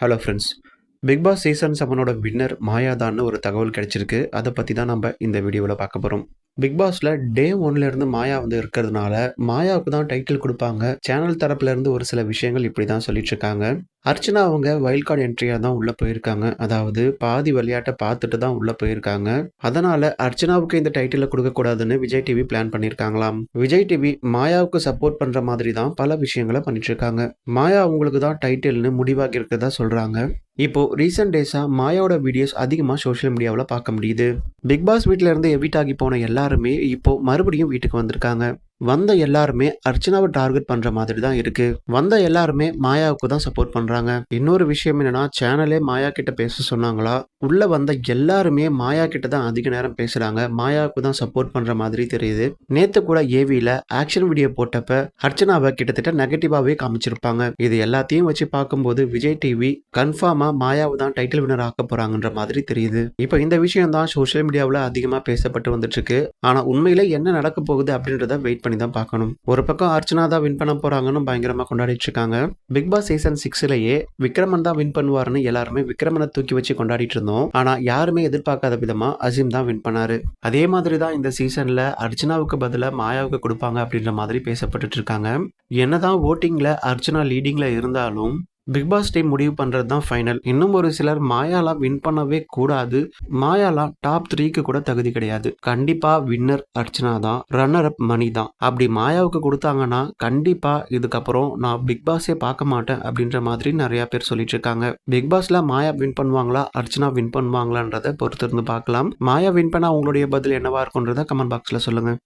Hello friends Big Boss season செவனோட winner மாயாதான்னு ஒரு தகவல் கிடைச்சிருக்கு. அதை பற்றி தான் நம்ம இந்த வீடியோவில் பார்க்க போகிறோம் பிக் பாஸில் டே ஒன்லேருந்து மாயா வந்து இருக்கிறதுனால மாயாவுக்கு தான் டைட்டில் கொடுப்பாங்க. சேனல் தரப்புலேருந்து ஒரு சில விஷயங்கள் இப்படி தான் சொல்லிட்டு இருக்காங்க. அர்ச்சனா அவங்க வைல்ட் கார்டு என்ட்ரியாக தான் உள்ளே போயிருக்காங்க. அதாவது பாதி விளையாட்டை பார்த்துட்டு தான் உள்ளே போயிருக்காங்க. அதனால அர்ச்சனாவுக்கு இந்த டைட்டிலை கொடுக்கக்கூடாதுன்னு விஜய் டிவி பிளான் பண்ணியிருக்காங்களாம் விஜய் டிவி மாயாவுக்கு சப்போர்ட் பண்ணுற மாதிரி தான் பல விஷயங்களை பண்ணிட்டு இருக்காங்க மாயா அவங்களுக்கு தான் டைட்டில்னு முடிவாகி இருக்கிறதா சொல்கிறாங்க இப்போ ரீசெண்ட் டேஸாக மாயாவோட வீடியோஸ் அதிகமாக சோஷியல் மீடியாவில் பார்க்க முடியுது. பிக் பாஸ் வீட்டில் இருந்து எவிட் ஆகி போன எல்லாருமே இப்போ மறுபடியும் வீட்டுக்கு வந்திருக்காங்க. வந்த எல்லாருமே அர்ச்சனாவை டார்கெட் பண்ற மாதிரி தான் இருக்கு. வந்த எல்லாருமே மாயாவுக்கு தான் சப்போர்ட் பண்றாங்க. இன்னொரு விஷயம் என்னன்னா சேனலே மாயா கிட்ட பேச சொன்னாங்களா? உள்ள வந்த எல்லாருமே மாயா கிட்ட தான் அதிக நேரம் பேசுறாங்க. மாயாவுக்கு தான் சப்போர்ட் பண்ற மாதிரி தெரியுது. நேத்து கூட ஏவியில ஆக்ஷன் வீடியோ போட்டப்ப அர்ச்சனாவை கிட்டத்தட்ட நெகட்டிவாவே காமிச்சிருப்பாங்க. இது எல்லாத்தையும் வச்சு பார்க்கும்போது விஜய் டிவி கன்ஃபார்மா மாயாவை தான் டைட்டில் வினர் ஆக்க போறாங்கன்ற மாதிரி தெரியுது. இப்போ இந்த விஷயம் தான் சோஷியல் மீடியாவில் அதிகமாக பேசப்பட்டு வந்துட்டு இருக்கு. ஆனா உண்மையில என்ன நடக்க போகுது அப்படின்றத வெயிட் பண்ணி தான் பார்க்கணும். ஒரு பக்கம் அர்ச்சனா தான் வின் பண்ண போறாங்கன்னு பயங்கரமா கொண்டாடிட்டு இருக்காங்க பிக் பாஸ் சீசன் சிக்ஸ்லயே விக்ரமன் தான் வின் பண்ணுவாருன்னு எல்லாருமே விக்ரமனை தூக்கி வச்சு கொண்டாடிட்டு இருந்தோம். ஆனா யாருமே எதிர்பார்க்காத விதமா அசீம் தான் வின் பண்ணாரு. அதே மாதிரி தான் இந்த சீசன்ல அர்ச்சனாவுக்கு பதிலாக மாயாவுக்கு கொடுப்பாங்க அப்படின்ற மாதிரி பேசப்பட்டுட்டு இருக்காங்க. என்னதான் ஓட்டிங்ல அர்ச்சனா லீடிங்ல இருந்தாலும் பிக் பாஸ் டீம் முடிவு பண்ணுறது தான் ஃபைனல் இன்னும் ஒரு சிலர் மாயாலாம் வின் பண்ணவே கூடாது. மாயாலாம் டாப் த்ரீக்கு கூட தகுதி கிடையாது. கண்டிப்பாக வின்னர் அர்ச்சனா தான் ரன்னர் அப் மணி தான். அப்படி மாயாவுக்கு கொடுத்தாங்கன்னா கண்டிப்பாக இதுக்கப்புறம் நான் பிக் பாஸே பார்க்க மாட்டேன் அப்படின்ற மாதிரி நிறையா பேர் சொல்லிட்டு இருக்காங்க. பிக் மாயா வின் பண்ணுவாங்களா அர்ச்சனா வின் பண்ணுவாங்களான்றதை பொறுத்திருந்து பார்க்கலாம். மாயா வின் பண்ணால் உங்களுடைய பதில் என்னவா இருக்குன்றதை கமெண்ட் பாக்ஸில் சொல்லுங்கள்